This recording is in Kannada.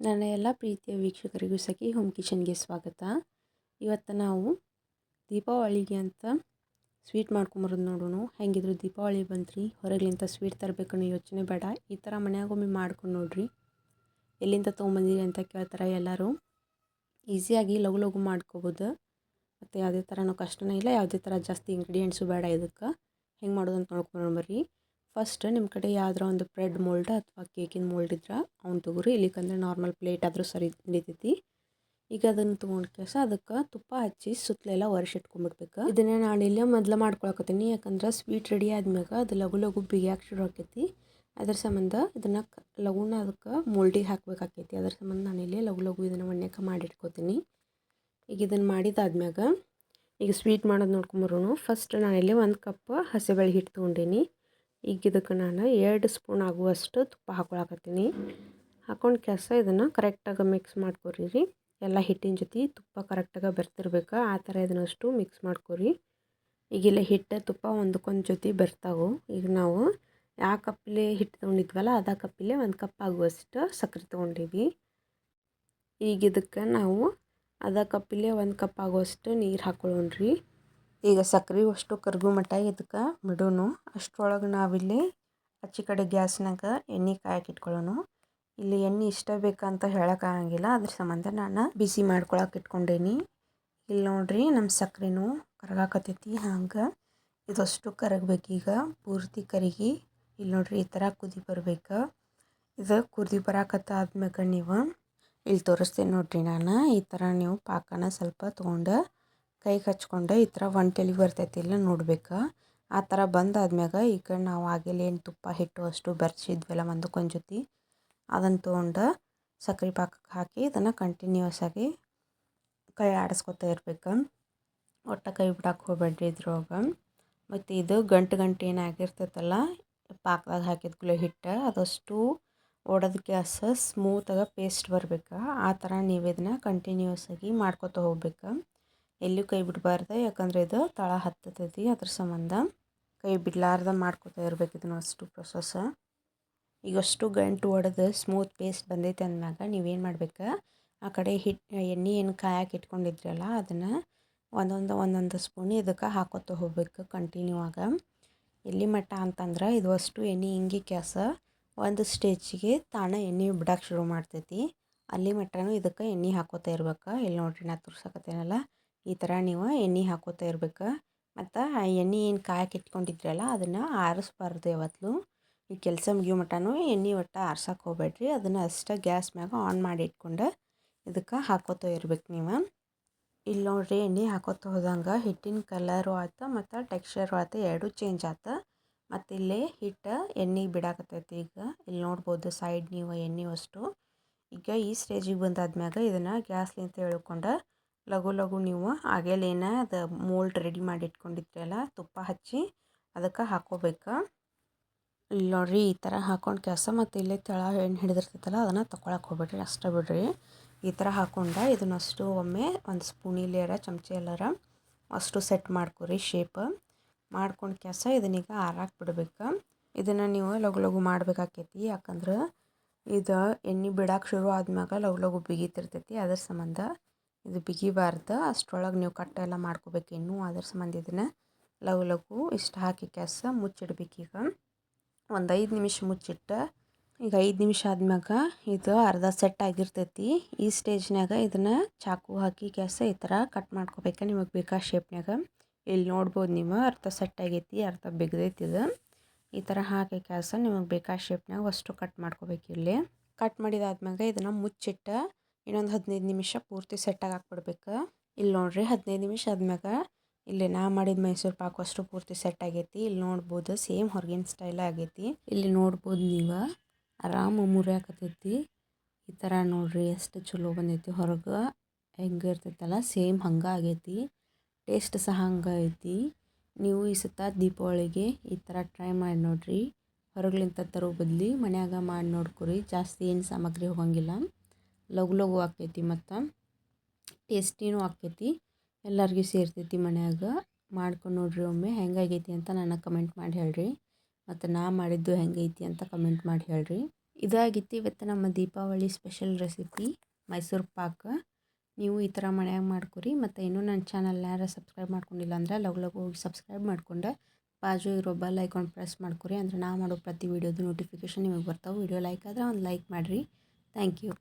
ನನ್ನ ಎಲ್ಲ ಪ್ರೀತಿಯ ವೀಕ್ಷಕರಿಗೂ ಸಖಿ ಹೋಮ್ ಕಿಚನ್ಗೆ ಸ್ವಾಗತ. ಇವತ್ತು ನಾವು ದೀಪಾವಳಿಗೆ ಅಂತ ಸ್ವೀಟ್ ಮಾಡ್ಕೊಂಬರೋದು ನೋಡೋಣ. ಹೆಂಗಿದ್ರು ದೀಪಾವಳಿ ಬಂತ್ರಿ ಹೊರಗ್ಲಿಂತ ಸ್ವೀಟ್ ತರಬೇಕನ್ನೋ ಯೋಚನೆ ಬೇಡ. ಈ ಥರ ಮನೆಯಾಗೊಮ್ಮೆ ಮಾಡ್ಕೊಂಡು ನೋಡ್ರಿ. ಎಲ್ಲಿಂದ ತೊಗೊಂಬಂದಿರಿ ಅಂತ ಕೇಳ್ತಾರೆ ಎಲ್ಲರೂ. ಈಸಿಯಾಗಿ ಲಘು ಲಘು ಮಾಡ್ಕೋಬೋದು. ಮತ್ತು ಯಾವುದೇ ಥರನೂ ಕಷ್ಟನೇ ಇಲ್ಲ, ಯಾವುದೇ ಥರ ಜಾಸ್ತಿ ಇಂಗ್ರೀಡಿಯೆಂಟ್ಸು ಬೇಡ ಇದಕ್ಕೆ. ಹೆಂಗೆ ಮಾಡೋದು ಅಂತ ನೋಡ್ಕೊಂಡು ಬರ್ರಿ ಫಸ್ಟ್ ನಿಮ್ಮ ಕಡೆ ಯಾವ್ದಾರ ಒಂದು ಬ್ರೆಡ್ ಮೋಲ್ಡ್ ಅಥವಾ ಕೇಕಿನ ಮೋಲ್ಡ್ ಇದ್ರೆ ಅವ್ನು ತೊಗೊರಿ. ಇಲ್ಲಿಕಂದ್ರೆ ನಾರ್ಮಲ್ ಪ್ಲೇಟ್ ಆದರೂ ಸರಿ ನಡೀತೈತಿ. ಈಗ ಅದನ್ನು ತೊಗೊಂಡು ಕೆಲಸ ಅದಕ್ಕೆ ತುಪ್ಪ ಹಚ್ಚಿ ಸುತ್ತಲೆಲ್ಲ ಒರೆಸಿಟ್ಕೊಂಡ್ಬಿಡ್ಬೇಕು ಇದನ್ನೇ ನಾನು ಇಲ್ಲೇ ಮೊದಲು ಮಾಡ್ಕೊಳಕತ್ತೀನಿ. ಯಾಕಂದ್ರೆ ಸ್ವೀಟ್ ರೆಡಿ ಆದ್ಮ್ಯಾಗ ಅದು ಲಘು ಲಘು ಬಿಗಿಯಾಗಿ ಶುರು ಆಕೈತಿ. ಅದ್ರ ಸಂಬಂಧ ಇದನ್ನು ಲಘುನ ಅದಕ್ಕೆ ಮೋಲ್ಡಿಗೆ ಹಾಕ್ಬೇಕಾಕೈತಿ. ಅದ್ರ ಸಂಬಂಧ ನಾನು ಇಲ್ಲೇ ಲಘು ಲಘು ಇದನ್ನು ಒಣ್ಣೆಕ ಮಾಡಿಟ್ಕೋತೀನಿ. ಈಗ ಇದನ್ನು ಮಾಡಿದಾದ್ಮ್ಯಾಗ ಈಗ ಸ್ವೀಟ್ ಮಾಡೋದು ನೋಡ್ಕೊಂಬರೋನು ಫಸ್ಟ್ ನಾನು ನಾನಿಲ್ಲಿ ಒಂದು ಕಪ್ ಹಸಿಬೇಳೆ ಹಿಟ್ಟು ತೊಗೊಂಡೀನಿ. ಈಗ ಇದಕ್ಕೆ ನಾನು ಎರಡು ಸ್ಪೂನ್ ಆಗುವಷ್ಟು ತುಪ್ಪ ಹಾಕೊಳಕತ್ತೀನಿ. ಹಾಕೊಂಡು ಕೆಸ ಇದನ್ನು ಕರೆಕ್ಟಾಗಿ ಮಿಕ್ಸ್ ಮಾಡ್ಕೊರಿ ಎಲ್ಲ ಹಿಟ್ಟಿನ ಜೊತೆ ತುಪ್ಪ ಕರೆಕ್ಟಾಗಿ ಬೆರ್ತಿರ್ಬೇಕು. ಆ ಥರ ಇದನ್ನಷ್ಟು ಮಿಕ್ಸ್ ಮಾಡ್ಕೊರಿ. ಈಗಿಲ್ಲ ಹಿಟ್ಟು, ತುಪ್ಪ ಒಂದಕ್ಕೊಂದು ಜೊತೆ ಬೆರ್ತಾವು. ಈಗ ನಾವು ಯಾವ ಕಪ್ಪಲ್ಲಿ ಹಿಟ್ಟು ತೊಗೊಂಡಿದ್ವಲ್ಲ, ಅದ ಕಪ್ಪಿಲೆ ಒಂದು ಕಪ್ ಆಗುವಷ್ಟು ಸಕ್ಕರೆ ತೊಗೊಂಡೀವಿ. ಈಗ ಇದಕ್ಕೆ ನಾವು ಅದ ಕಪ್ಪಿಲೆ ಒಂದು ಕಪ್ ಆಗುವಷ್ಟು ನೀರು ಹಾಕೊಳ್ಳೋಣ್ರಿ ಈಗ ಸಕ್ರೆ ಅಷ್ಟು ಕರ್ಗು ಮಟ್ಟ ಇದಕ್ಕೆ ಬಿಡೋಣ ಅಷ್ಟರೊಳಗೆ ನಾವಿಲ್ಲಿ ಹಚ್ಚಿ ಕಡೆ ಗ್ಯಾಸ್ನಾಗ ಎಣ್ಣೆ ಕಾಯಕ್ಕಿಟ್ಕೊಳ್ಳೋಣ ಇಲ್ಲಿ ಎಣ್ಣೆ ಇಷ್ಟ ಬೇಕಂತ ಹೇಳೋಕ್ಕಾಗಂಗಿಲ್ಲ ಅದ್ರ ಸಂಬಂಧ ನಾನು ಬಿಸಿ ಮಾಡ್ಕೊಳಕ್ಕೆ ಇಟ್ಕೊಂಡೇನಿ. ಇಲ್ಲಿ ನೋಡ್ರಿ ನಮ್ಮ ಸಕ್ರೆನೂ ಕರಗಾಕತ್ತೈತಿ. ಹಂಗೆ ಇದಷ್ಟು ಕರಗಬೇಕೀಗ ಪೂರ್ತಿ ಕರಗಿ. ಇಲ್ಲಿ ನೋಡ್ರಿ ಈ ಥರ ಕುದಿ ಬರ್ಬೇಕು. ಇದು ಕುದಿ ಬರಾಕತ್ತ ಆದ್ಮ್ಯಾಗ ನೀವು. ಇಲ್ಲಿ ತೋರಿಸ್ತೀನಿ ನೋಡ್ರಿ ನಾನು. ಈ ಥರ ನೀವು ಪಾಕನ ಸ್ವಲ್ಪ ತೊಗೊಂಡು ಕೈಗೆ ಹಚ್ಕೊಂಡು, ಈ ಥರ ಒಂಟೆಲಿಗೆ ಬರ್ತೈತಿ ಇಲ್ಲ ನೋಡ್ಬೇಕು. ಆ ಥರ ಬಂದಾದ್ಮ್ಯಾಗ ಈಗ ನಾವು ಆಗಿಲ್ಲ ಏನು ತುಪ್ಪ ಹಿಟ್ಟು ಅಷ್ಟು ಬೆರ್ಸಿದ್ವಲ್ಲ ಒಂದಕ್ಕೊಂದು ಜೊತೆ ಅದನ್ನು ತೊಗೊಂಡು ಸಕ್ರೆ ಪಾಕಕ್ಕೆ ಹಾಕಿ ಇದನ್ನು ಕಂಟಿನ್ಯೂಸ್ ಆಗಿ ಕೈ ಆಡಿಸ್ಕೊತಾ ಇರ್ಬೇಕು. ಒಟ್ಟು ಕೈ ಬಿಡಕ್ಕೆ ಹೋಗ್ಬೇಡ್ರಿ ಇದ್ರೊಳಗೆ. ಮತ್ತು ಇದು ಗಂಟು ಗಂಟು ಏನಾಗಿರ್ತೈತಲ್ಲ ಪಾಕದಾಗ ಹಾಕಿದ್ಕೂಲೆ ಹಿಟ್ಟು, ಅದಷ್ಟು ಒಡೆದ ಗ್ಯಾಸ್ ಸ್ಮೂತಾಗ ಪೇಸ್ಟ್ ಬರಬೇಕು. ಆ ಥರ ನೀವು ಇದನ್ನ ಕಂಟಿನ್ಯೂಸ್ ಆಗಿ ಮಾಡ್ಕೊತಾ ಹೋಗ್ಬೇಕು. ಎಲ್ಲೂ ಕೈ ಬಿಡಬಾರ್ದು, ಯಾಕಂದರೆ ಇದು ತಳ ಹತ್ತತೈತಿ ಅದ್ರ ಸಂಬಂಧ. ಕೈ ಬಿಡ್ಲಾರ್ದ ಮಾಡ್ಕೊತಾ ಇರ್ಬೇಕು ಇದನ್ನು ಅಷ್ಟು ಪ್ರೊಸೆಸ್ ಈಗಷ್ಟು ಗಂಟು ಒಡೆದು ಸ್ಮೂತ್ ಪೇಸ್ಟ್ ಬಂದೈತೆ ಅಂದಾಗ ನೀವೇನು ಮಾಡ್ಬೇಕು? ಆ ಕಡೆ ಹಿಟ್, ಎಣ್ಣೆ ಏನು ಕಾಯಕ್ಕೆ ಇಟ್ಕೊಂಡಿದ್ರಲ್ಲ ಅದನ್ನು ಒಂದೊಂದು ಒಂದೊಂದು ಸ್ಪೂನ್ ಇದಕ್ಕೆ ಹಾಕೋತ ಹೋಗ್ಬೇಕು ಕಂಟಿನ್ಯೂ ಆಗ. ಎಲ್ಲಿ ಮಟ್ಟ ಅಂತಂದ್ರೆ ಇದು ಅಷ್ಟು ಎಣ್ಣೆ ಹಿಂಗಿ ಕ್ಯಾಸ ಒಂದು ಸ್ಟೇಜಿಗೆ ತಾಣ ಎಣ್ಣೆ ಬಿಡಕ್ಕೆ ಶುರು ಮಾಡ್ತೈತಿ. ಅಲ್ಲಿ ಮಟ್ಟನೂ ಇದಕ್ಕೆ ಎಣ್ಣೆ ಹಾಕೋತಾ ಇರ್ಬೇಕು. ಇಲ್ಲಿ ನೋಡ್ರಿ ನಾ ತೋರ್ಸಕತ್ತೇನಲ್ಲ? ಈ ಥರ ನೀವು ಎಣ್ಣೆ ಹಾಕೋತಾ ಇರ್ಬೇಕು. ಮತ್ತು ಆ ಎಣ್ಣೆ ಏನು ಕಾಯಕ್ಕೆ ಇಟ್ಕೊಂಡಿದ್ರಲ್ಲ, ಅದನ್ನು ಆರಿಸ್ಬಾರ್ದು ಯಾವತ್ತೂ ಈ ಕೆಲಸ ಮುಗಿಯೋ ಮಟ್ಟನು ಎಣ್ಣೆ ಒಟ್ಟು ಆರ್ಸಕ್ಕೆ ಹೋಗ್ಬೇಡ್ರಿ. ಅದನ್ನು ಅಷ್ಟೇ ಗ್ಯಾಸ್ ಮ್ಯಾಗ ಆನ್ ಮಾಡಿ ಇಟ್ಕೊಂಡು ಇದಕ್ಕೆ ಹಾಕೋತಾ ಇರ್ಬೇಕು ನೀವು. ಇಲ್ಲಿ ನೋಡ್ರಿ ಎಣ್ಣೆ ಹಾಕೋತಾ ಹೋದಂಗೆ ಹಿಟ್ಟಿನ ಕಲರು ಆಯ್ತು ಮತ್ತು ಟೆಕ್ಸ್ಚರು ಆಯ್ತು ಎರಡೂ ಚೇಂಜ್ ಆಯ್ತು. ಮತ್ತು ಇಲ್ಲಿ ಹಿಟ್ಟು ಎಣ್ಣೆ ಬಿಡಾಕತ್ತೈತಿ ಈಗ. ಇಲ್ಲಿ ನೋಡ್ಬೋದು ಸೈಡ್ ನೀವು ಎಣ್ಣೆ ಅಷ್ಟು. ಈಗ ಈ ಸ್ಟೇಜಿಗೆ ಬಂದಾದ್ಮ್ಯಾಗ ಇದನ್ನು ಗ್ಯಾಸ್ಲಿಂತ ಎಳ್ಕೊಂಡು ಲಘು ಲಘು ನೀವು ಆಗಲೇನ ಅದು ಮೋಲ್ಡ್ ರೆಡಿ ಮಾಡಿ ಇಟ್ಕೊಂಡಿದ್ರಲ್ಲ ತುಪ್ಪ ಹಚ್ಚಿ ಅದಕ್ಕೆ ಹಾಕೋಬೇಕು. ಇಲ್ಲಿ ನೋಡ್ರಿ ಈ ಥರ ಹಾಕೊಂಡು ಕೆಲಸ ಮತ್ತು ಇಲ್ಲೇ ತಳ ಎಣ್ಣೆ ಹಿಡಿದಿರ್ತೈತಲ್ಲ ಅದನ್ನು ತೊಗೊಳಕ್ಕೆ ಹೋಗ್ಬಿಡ್ರಿ ಅಷ್ಟೇ ಬಿಡ್ರಿ. ಈ ಥರ ಹಾಕೊಂಡ ಇದನ್ನಷ್ಟು ಒಮ್ಮೆ ಒಂದು ಸ್ಪೂನ್ ಇಲ್ಲಾರ ಚಮಚ ಎಲ್ಲರ ಅಷ್ಟು ಸೆಟ್ ಮಾಡ್ಕೊರಿ ಶೇಪ್ ಮಾಡ್ಕೊಂಡು ಕೆಲಸ ಇದನ್ನೀಗ ಆರಾಕ್ ಬಿಡ್ಬೇಕು. ಇದನ್ನು ನೀವು ಲಘು ಲಘು ಮಾಡಬೇಕಾಕೈತಿ ಯಾಕಂದ್ರೆ ಇದು ಎಣ್ಣೆ ಬಿಡಕ್ಕೆ ಶುರು ಆದ್ಮ್ಯಾಗ ಲಘು ಲಘು ಬಿಗಿತಿರ್ತೈತಿ ಅದ್ರ ಸಂಬಂಧ ಇದು ಬಿಗಿಬಾರ್ದು ಅಷ್ಟರೊಳಗೆ ನೀವು ಕಟ್ ಎಲ್ಲ ಮಾಡ್ಕೋಬೇಕು ಇನ್ನೂ. ಅದ್ರ ಸಂಬಂಧ ಇದನ್ನು ಲಘು ಲಘು ಇಷ್ಟು ಹಾಕಿ ಕೆಲಸ ಮುಚ್ಚಿಡ್ಬೇಕೀಗ ಒಂದು ಐದು ನಿಮಿಷ ಮುಚ್ಚಿಟ್ಟು. ಈಗ ಐದು ನಿಮಿಷ ಆದ್ಮ್ಯಾಗ ಇದು ಅರ್ಧ ಸೆಟ್ ಆಗಿರ್ತೈತಿ. ಈ ಸ್ಟೇಜ್ನಾಗ ಇದನ್ನು ಚಾಕು ಹಾಕಿ ಕ್ಯಾಸ ಈ ಥರ ಕಟ್ ಮಾಡ್ಕೋಬೇಕು ನಿಮಗೆ ಬೇಕಾ ಶೇಪ್ನಾಗ ಇಲ್ಲಿ ನೋಡ್ಬೋದು ನೀವು ಅರ್ಧ ಸೆಟ್ ಆಗೈತಿ, ಅರ್ಧ ಬಿಗ್ದೈತಿ ಇದು. ಈ ಥರ ಹಾಕಿ ಕ್ಯಾಸ ನಿಮಗೆ ಬೇಕಾ ಶೇಪ್ನಾಗ ಅಷ್ಟು ಕಟ್ ಮಾಡ್ಕೋಬೇಕು ಇಲ್ಲಿ. ಕಟ್ ಮಾಡಿದಾದ್ಮ್ಯಾಗ ಇದನ್ನು ಮುಚ್ಚಿಟ್ಟು ಇನ್ನೊಂದು ಹದಿನೈದು ನಿಮಿಷ ಪೂರ್ತಿ ಸೆಟ್ಟಾಗಿ ಹಾಕ್ಬಿಡ್ಬೇಕು. ಇಲ್ಲಿ ನೋಡ್ರಿ ಹದಿನೈದು ನಿಮಿಷ ಆದ್ಮ್ಯಾಗ ಇಲ್ಲಿ ನಾ ಮಾಡಿದ ಮೈಸೂರು ಪಾಕು ಅಷ್ಟು ಪೂರ್ತಿ ಸೆಟ್ ಆಗೈತಿ. ಇಲ್ಲಿ ನೋಡ್ಬೋದು ಸೇಮ್ ಹೊರಗಿನ ಸ್ಟೈಲ್ ಆಗೈತಿ. ಇಲ್ಲಿ ನೋಡ್ಬೋದು ನೀವು ಆರಾಮ ಮುರಿಯಾಕತೈತಿ ಈ ಥರ ನೋಡ್ರಿ ಎಷ್ಟು ಚಲೋ ಬಂದೈತಿ ಹೊರಗೆ. ಹೆಂಗೆ ಇರ್ತೈತಲ್ಲ ಸೇಮ್ ಹಂಗೆ ಆಗೈತಿ. ಟೇಸ್ಟ್ ಸಹ ಹಂಗೆ ಐತಿ. ನೀವು ಈ ಸುತ್ತ ದೀಪಾವಳಿಗೆ ಈ ಥರ ಟ್ರೈ ಮಾಡಿ ನೋಡ್ರಿ. ಹೊರಗ್ಲಿಂತ ತರೋ ಬದಲಿ ಮನ್ಯಾಗ ಮಾಡಿ ನೋಡ್ಕೊರಿ. ಜಾಸ್ತಿ ಏನು ಸಾಮಗ್ರಿ ಹೋಗಂಗಿಲ್ಲ. ಲಘು ಲಘು ಆಕೈತಿ ಮತ್ತು ಟೇಸ್ಟಿನೂ ಆಕೈತಿ ಎಲ್ಲರಿಗೂ ಸೇರ್ತೈತಿ ಮನ್ಯಾಗ. ಮಾಡ್ಕೊಂಡು ನೋಡ್ರಿ ಒಮ್ಮೆ ಹೆಂಗಾಗೈತಿ ಅಂತ ನನಗೆ ಕಮೆಂಟ್ ಮಾಡಿ ಹೇಳ್ರಿ. ಮತ್ತು ನಾ ಮಾಡಿದ್ದು ಹೆಂಗೈತಿ ಅಂತ ಕಮೆಂಟ್ ಮಾಡಿ ಹೇಳ್ರಿ. ಇದಾಗಿತ್ತು ಇವತ್ತು ನಮ್ಮ ದೀಪಾವಳಿ ಸ್ಪೆಷಲ್ ರೆಸಿಪಿ ಮೈಸೂರು ಪಾಕ. ನೀವು ಈ ಥರ ಮನ್ಯಾಗ ಮಾಡ್ಕೊರಿ. ಮತ್ತು ಇನ್ನೂ ನನ್ನ ಚಾನಲ್ ಯಾರು ಸಬ್ಸ್ಕ್ರೈಬ್ ಮಾಡ್ಕೊಂಡಿಲ್ಲ ಅಂದ್ರೆ ಲಗು ಲಗು ಹೋಗಿ ಸಬ್ಸ್ಕ್ರೈಬ್ ಮಾಡ್ಕೊಂಡು ಬಾಜು ಇರೋ ಬೆಲ್ ಐಕಾನ್ ಪ್ರೆಸ್ ಮಾಡ್ಕೊರಿ. ಅಂದ್ರೆ ನಾ ಮಾಡೋ ಪ್ರತಿ ವೀಡಿಯೋದು ನೋಟಿಫಿಕೇಷನ್ ನಿಮಗೆ ಬರ್ತಾವೆ. ವೀಡಿಯೋ ಲೈಕ್ ಆದರೆ ಒಂದು ಲೈಕ್ ಮಾಡಿರಿ. Thank you